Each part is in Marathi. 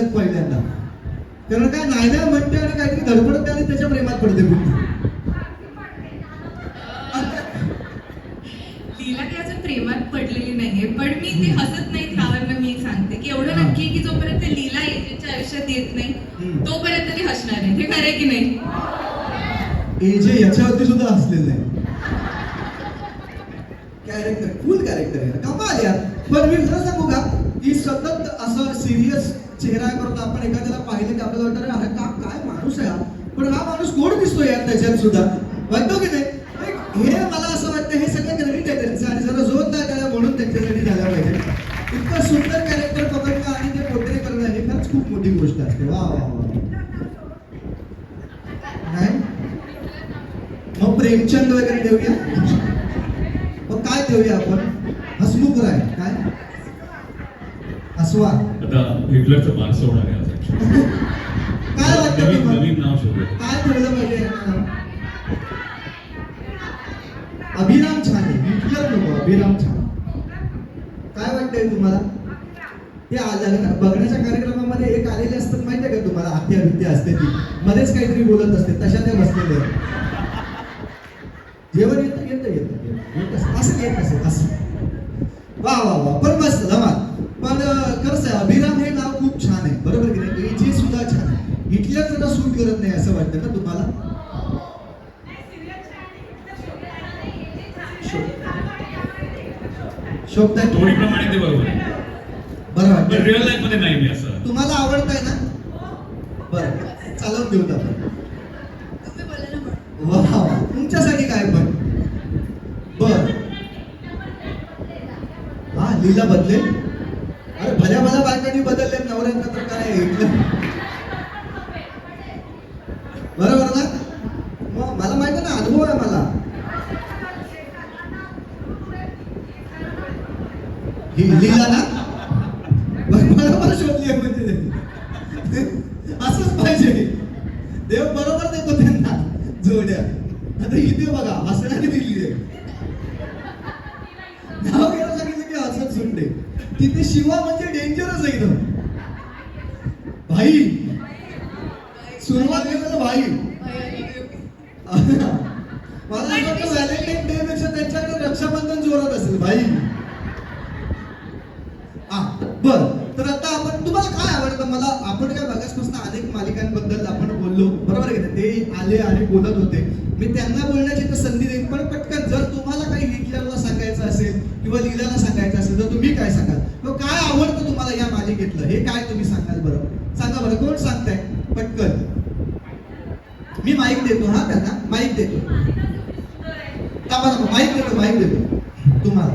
सगळ्यात पहिल्यांदा. कारण काय नाही नाही म्हणते आणि काहीतरी धडपडत आणि त्याच्या प्रेमात पडते लीला काही प्रेमात पडलेली नाहीये पण मी ते हसत नाही त्यावरनं मी सांगते की एवढं नक्की की जोपर्यंत लीला एजेच्या आयुष्यात येत नाही. तोपर्यंत ती हसणार नाही हे खरं की नाही? एजे याच्यावरती सुद्धा हसलेलं आहे कॅरेक्टर फुल कॅरेक्टर आहे. कमाल यार. पण मी सांगू का? की सतत असं सिरियस चेहरा करत आपण एखाद्याला पाहिलं की आपल्याला वाटतं अरे का काय माणूस आहे हा? पण हा माणूस गोड दिसतो यार त्याच्यात सुद्धा? म्हणतो की नाही? हे मला असं वाटतं हे सगळं क्रेडिट आहे त्यांचं आणि जरा जोरदार त्याला म्हणून त्यांच्यासाठी झाला पाहिजे इतकं सुंदर कॅरेक्टर पकडणं आणि ते पोर्ट्रे करणं हे खरंच खूप मोठी गोष्ट असते. वा वा वा. नाही? मग प्रेमचंद वगैरे देऊया? मग काय देऊया आपण? हसमुख राय. हसवा आता हिटलरचं बारसं होणार आहे. काय वाटतं नवीन नाव शोधूया. काय ठेवलं पाहिजे? अभिराम छान आहे हिटलर नको अभिराम छान. काय वाटतंय तुम्हाला? ते आलं बघण्याच्या कार्यक्रमामध्ये एक आलेले असतात माहिती आहे का तुम्हाला? आत्या विद्या असते ती. मध्येच काहीतरी बोलत असते तशा त्या बसलेल्या. जेवण येतं येतं येतं येतं. येत असं असं येत असेल असं वा वा वा पण मस्त धमाल पण अं, खरंच आहे अभिराम हे नाव खूप छान आहे बरोबर की नाही एजे सुद्धा छान आहे हिटलर जरा सूट करत नाही असं वाटतं ना तुम्हाला? शोभताय? स्टोरीप्रमाणे ते बरोबर. आहे बरं. वाटतं रिअल लाईफमध्ये नाही मी असं. तुम्हाला आवडतंय ना? बरं चालवून देऊ आपण वा. तुमच्यासाठी काय पण. बर. हा लीला बदले अरे भल्या भल्या बायकांनी बदलले नवऱ्यांना तर काय आहे इथलं? बरोबर ना मग मला माहिती आहे ना अनुभव आहे मला ही लीला ना बरं, बरोबर शोधली म्हणजे. असंच पाहिजे. देव बरोबर देतो त्यांना जोड्या. आता इथे बघा हसण्याने दिली आहे. नाव घ्यायला सांगितलं की हसत सुंडे तिथे शिवा म्हणजे डेंजरच आहे इथं. भाई. सुरुवात केलं भाई. मला असं वाटतं व्हॅलेंटाईन डे पेक्षा त्यांच्याकडे रक्षाबंधन जोरात असेल भाई. बर. तर आता आपण तुम्हाला काय आवडतं? मला आपण काय बघासपासून अनेक मालिकांबद्दल आपण बोललो. बरोबर आहे ते आले आणि बोलत होते. मी त्यांना बोलण्याची तर संधी देईन पण पटकन जर तुम्हाला काही हिटलरला सांगायचं असेल किंवा लिहिल्याला सांगायचं असेल तर तुम्ही काय सांगाल? किंवा काय आवडतं तुम्हाला या मालिकेतलं? हे काय तुम्ही सांगाल बरं? सांगा बरं कोण सांगताय? पटकन. मी माईक देतो हा त्यांना. माईक देतो. माहीत माईक देतो माईक देतो. तुम्हाला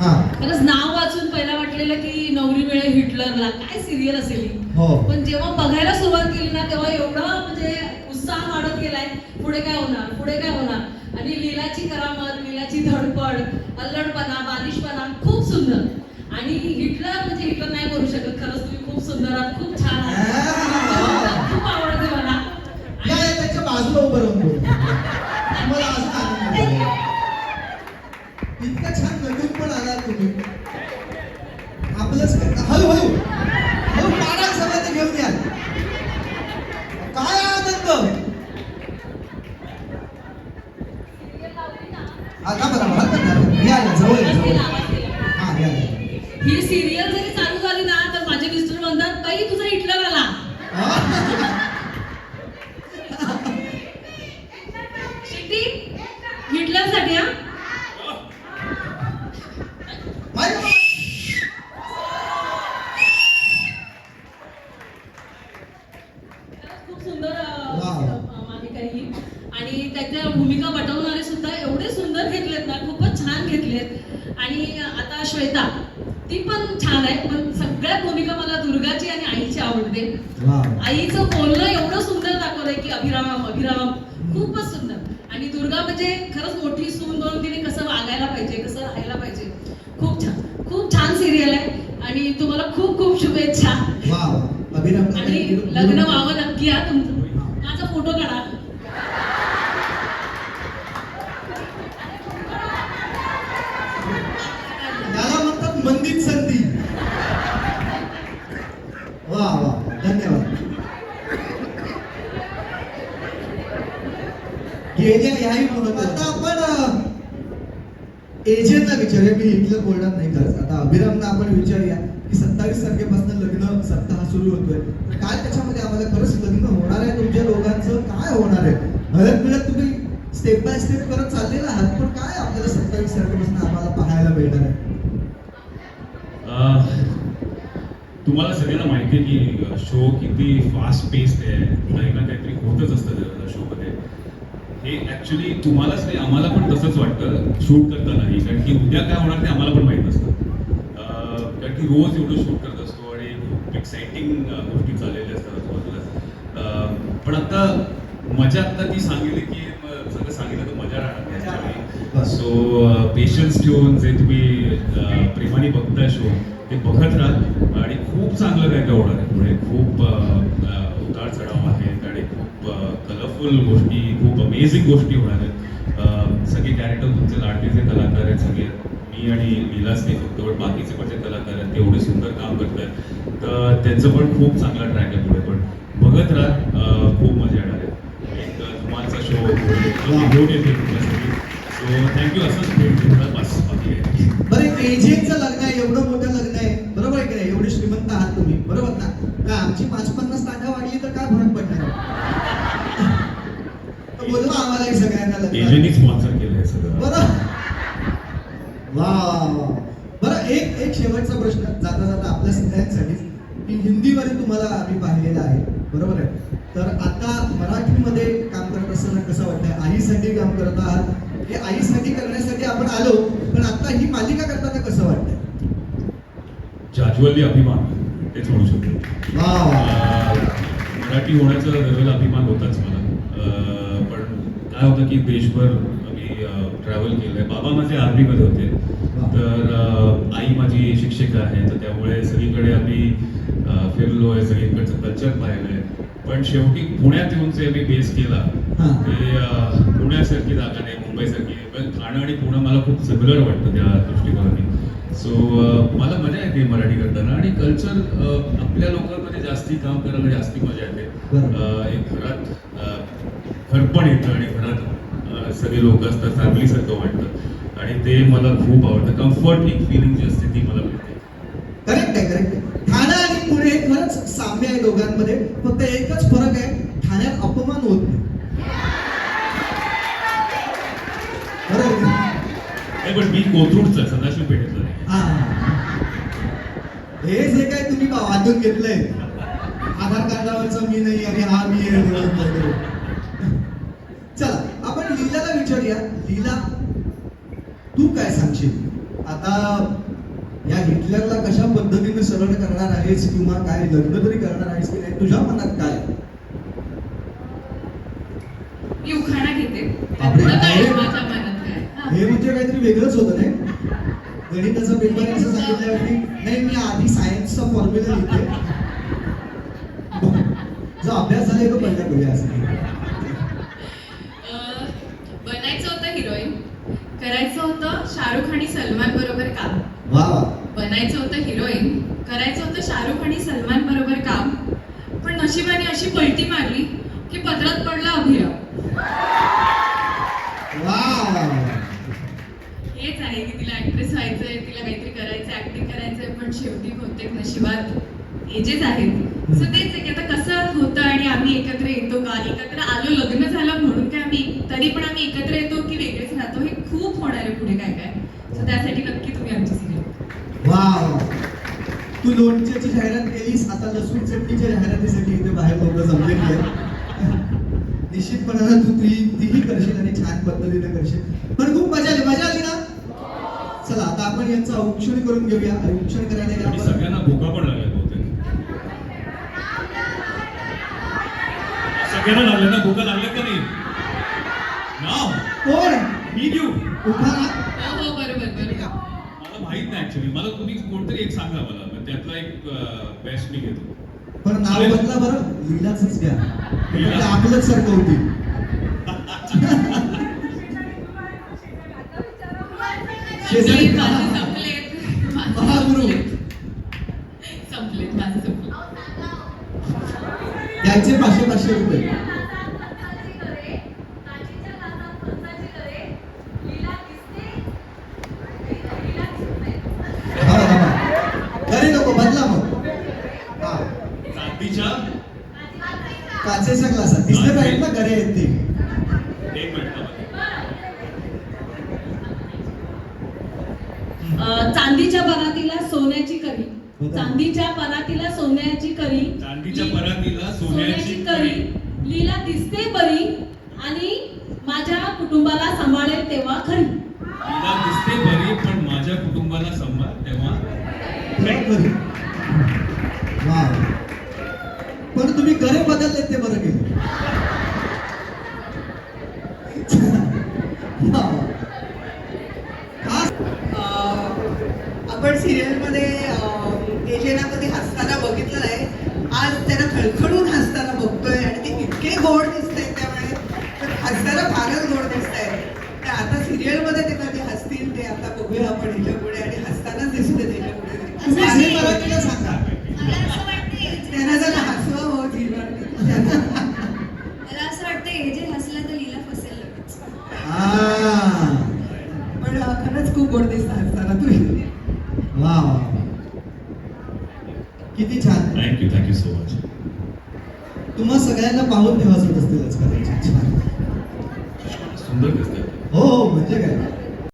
हा खरंच नाव वाचून पहिला वाटलेलं की नवरी मिळे हिटलरला. काय सिरियल असेल ही. हो. पण जेव्हा बघायला सुरुवात केली ना तेव्हा एवढा म्हणजे उत्साह वाढत गेलाय. पुढे काय होणार? पुढे काय होणार? आणि लीलाची करामत लीलाची धडपड अल्लडपणा बालिशपणा खूप सुंदर. आणि हिटलर म्हणजे हिटलर नाही करू शकत. खरंच तुम्ही खूप सुंदर आहात खूप छान आहात. खूप आवडते मला. या या त्याच्या बाजूला उभं राहून बोल. सिरियल जरी चालू झाली ना तर माझे मिस्टर म्हणतात बाई तुझा हिटलर आला हा? शेट्टी हिटलरसाठी हा. खूप सुंदर मालिका ही आणि त्याच्या भूमिका सुद्धा एवढे सुंदर घेतलेत ना खूपच छान घेतलेत आणि आता श्वेता ती पण छान आहे पण सगळ्यात भूमिका मला दुर्गाची आणि आईची आवडते. आईचं बोलणं एवढं सुंदर दाखवलंय की अभिराम अभिराम खूपच सुंदर. आणि दुर्गा म्हणजे खरंच मोठी सून म्हणून तिने कसं वागायला पाहिजे कसं राहायला पाहिजे. खूप छान. खूप छान सिरियल आहे. आणि तुम्हाला खूप खूप शुभेच्छा. आणि लग्न व्हावं नक्की हा तुमचं माझा फोटो काढा याला म्हणतात अमृत संधी वा वा धन्यवाद ह्याही म्हणत आता आपण एजंटला विचारूया मी हिटलर बोलणार नाही खरंच. आता अभिरामना आपण विचारूया की सत्तावीस तारखेपासून लग्न सप्ताह सुरू होतोय. तर काय त्याच्यामध्ये आम्हाला खरंच लग्न होणार आहे तुमच्या दोघांचं? काय होणार आहे? हळद मिळत तुम्ही स्टेप बाय स्टेप करत चाललेला आहात पण काय आपल्याला सत्तावीस तारखेपासून आम्हाला पाहायला मिळणार आहे? तुम्हाला सगळ्यांना माहिती आहे की शो किती फास्ट पेस्ड आहे. काही ना काहीतरी होतच असतं त्या शोमध्ये हे ऍक्च्युली तुम्हालाच नाही आम्हाला पण तसंच वाटतं. शूट करतानाही कारण की उद्या काय होणार ते आम्हाला पण माहीत नसतं. कारण की रोज एवढं शूट करत असतो आणि खूप एक्साइटिंग गोष्टी चाललेल्या असतात आजूबाजूला पण आता मजा आता ती सांगितली की सगळं सांगितलं तर मजा राहणार. सो पेशन्स ठेवून जे तुम्ही प्रेमाने बघताय शो ते बघत राहा. आणि खूप चांगलं काय काय होणार आहे पुढे. खूप उतार चढाव आहेत आणि खूप कलरफुल गोष्टी खूप अमेझिंग गोष्टी होणार आहेत. सगळे कॅरेक्टर तुमचे लाडकेचे कलाकार आहेत सगळे. मी आणि विलास नाही फक्त पण बाकीचे पण जे कलाकार आहेत ते एवढे सुंदर काम करत आहेत. तर त्यांचं पण खूप चांगला ट्रॅक आहे पुढे पण. बघत राहा खूप मजा येणार आहे. एक धमालचा शो घेऊन येते तुमच्यासाठी सो थँक्यू असंच भेट देतात बस बाकी बरं एजेंटचं लग्न आहे एवढं मोठं लग्न आहे बरोबर आहे की नाही एवढे श्रीमंत आहात तुम्ही बरोबर ना का आमची पाच पन्नास ताटा वाढली तर काय फरक पडणार बोलवा आम्हाला सगळ्यांना लग्न एजंटनी स्पॉन्सर केलंय सगळं. बरं. वा बरं एक एक शेवटचा प्रश्न जाता जाता आपल्या सगळ्यांसाठीच की हिंदीमध्ये तुम्हाला आम्ही पाहिलेलं आहे. बरोबर आहे? तर आता मराठीमध्ये काम करत असताना कसं वाटतंय? आईसाठी काम करत आहात. हे आईसाठी करण्यासाठी आपण आलो पण आता ही मालिका करताना कसं वाटतंय? जाज्वल्य अभिमान. तेच म्हणू शकतो. मराठी होण्याचा अभिमान होताच मला. काय होतं की देशभर मी ट्रॅव्हल केलंय. बाबा माझे आर्मीमध्ये होते. तर आई माझी शिक्षिका आहे. तर त्यामुळे सगळीकडे आम्ही अं, फिरलोय सगळीकडचं कल्चर पाहिलंय. पण शेवटी पुण्यात येऊन जे मी बेस केला. ते पुण्यासारखी जागा नाही मुंबईसारखी पण ठाणं आणि पुणं मला खूप सिमिलर वाटतं त्या दृष्टिकोनाने. सो मला मजा येते मराठी करताना. आणि कल्चर आपल्या लोकांमध्ये जास्ती काम करायला जास्ती मजा येते. एक घरात अं, घरपण येतं आणि घरात सगळे लोक असतात फॅमिलीसारखं वाटतं. आणि ते मला खूप आवडतं. कम्फर्ट एक फिलिंग जी असते ती मला मिळते. करेक्ट आहे करेक्ट आहे. ठाणं आणि पुणे खरंच साम्य आहे दोघांमध्ये. फक्त एकच फरक आहे ठाण्यात अपमान होत नाही. पण मी कोथरूडचा सदाशिव पेठेतला नाही हा. जे काय तुम्ही वाटून घेतलंय आधार कार्डावरचं मी नाही आणि हा मी आपण लीलाला विचारूया. लीला तू काय सांगशील? आता या हिटलरला कशा पद्धतीने सरळ करणार आहेस किंवा काय लग्न तरी करणार आहेस की नाही? तुझ्या मनात काय मी उखाणा घेते. हा. हे म्हणजे काहीतरी वेगळंच होतं नाही? गणिताचा पेपर असं सांगितल्यावरती नाही मी आधी सायन्सचा फॉर्म्युला लिहिते. जो अभ्यास झाला तो पहिला करूया असं अं, बनायचं होतं हिरोईन करायचं होतं शाहरुख आणि सलमान बरोबर काम वा. वा बनायचं होतं हिरोईन करायचं होतं शाहरुख आणि सलमान बरोबर काम पण नशिबाने अशी पलटी मारली की पदरात पडला अभिराम. वा. वा वा. हेच आहे की तिला ऍक्ट्रेस व्हायचंय तिला काहीतरी करायचं ऍक्टिंग करायचंय पण शेवटी बहुतेक नशिबात एजेस आहेत. सो तेच आहे की आता कसं होतं आणि आम्ही एकत्र येतो का? एकत्र आलो लग्न झालं म्हणून काय आम्ही तरी पण आम्ही एकत्र येतो की वेगळेच राहतो हे खूप होणार आहे पुढे काय काय सो त्यासाठी नक्की तुम्ही आमची सिरियल वा वा. तू लोणच्याची जाहिरात केलीस आता लसूण चटणीच्या जाहिरातीसाठी इथे बाहेर लोक जमलेली आहेत. निश्चितपणानं तू ती तीही करशील आणि छान पद्धतीने करशील. पण खूप मजा आली मजा आली ना? चला आता आपण यांचं औक्षण करून घेऊया. औक्षण करायला सगळ्यांना भोका पण बहुतेक. सगळ्यांना लागल्या ना भोका लागल्या का नाही नाव कोण मी देऊ उठा ना हो हो बरोबर बरोबर मला माहीत नाही ऍक्च्युली मला तुम्ही कोणतरी एक सांगा मला मग त्यातला एक बेस्ट मी घेतो पण बदला बरं लीला. म्हणजे आपलंच सारखं होती. शेजारी संपले. माझे संपलं. त्यांचे पाचशे पाचशे रुपये. हा, हा. घरी नको बदला मग हा चांदीच्या काचेच्या ग्लासात दिसले पाहिजे ना घरी आहेत ते. एक मिनिट अं, चांदीच्या परातीला सोन्याची करी? चांदीच्या परातीला सोन्याची करी. चांदीच्या परातीला सोन्याची करी. लीला दिसते बरी आणि माझ्या कुटुंबाला सांभाळेल तेव्हा खरी. तिला दिसते बरी पण माझ्या कुटुंबाला सांभाळ तेव्हा तेव्हा घरी वा पण तुम्ही घरे बदलले ते बरं केलं वा, वा. हा आपण सिरियलमध्ये तेजेना कधी हसताना बघितलं आहे आज त्यांना खळखळून हसताना बघतोय आणि ते इतके गोड दिसत आहेत त्यामुळे. तर हसताना फारच गोड दिसत आहेत तर आता सिरियलमध्ये ते कधी हसतील ते आता बघूया आपण ह्याच्या पुढे आणि हसतानाच दिसते त्याच्या पुढे तुम्ही आणि मराठीला सांगा त्यांना जर हसवा हो झिरवाणी. मला असं वाटतं हे जे हसलं तर लीला फसेल लगेच हा पण अं, खरंच खूप गोड दिसत हसताना तुम्ही वा वा वा. किती छान थँक्यू थँक्यू सो मच तुम्हा सगळ्यांना पाहून